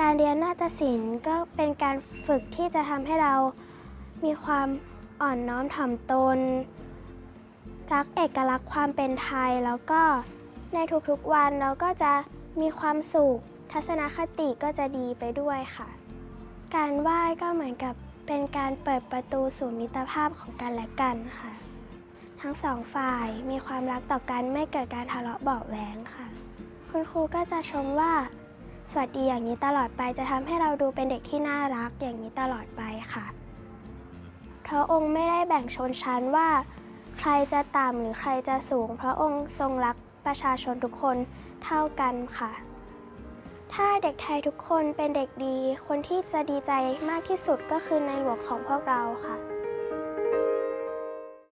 การเรียนนาฏศิลป์ก็เป็นการฝึกที่จะทำให้เรามีความอ่อนน้อมถ่อมตน รักเอกลักษณ์ความเป็นไทย แล้วก็ในทุกๆวันเราก็จะมีความสุข ทัศนคติก็จะดีไปด้วยค่ะ การไหว้ก็เหมือนกับเป็นการเปิดประตูสู่มิตรภาพของกันและกันค่ะ ทั้งสองฝ่ายมีความรักต่อกันไม่เกิดการทะเลาะเบาะแว้งค่ะ คุณครูก็จะชมว่า สวัสดีอย่างนี้ตลอดไปจะทำให้เราดูเป็นเด็กที่น่ารักอย่างนี้ตลอดไปค่ะเพราะองค์ไม่ได้แบ่งชนชั้นว่า ใครจะต่ำหรือใครจะสูง พระองค์ทรงรักประชาชนทุกคนเท่ากันค่ะ ถ้าเด็กไทยทุกคนเป็นเด็กดี คนที่จะดีใจมากที่สุดก็คือในหลวงของพวกเราค่ะ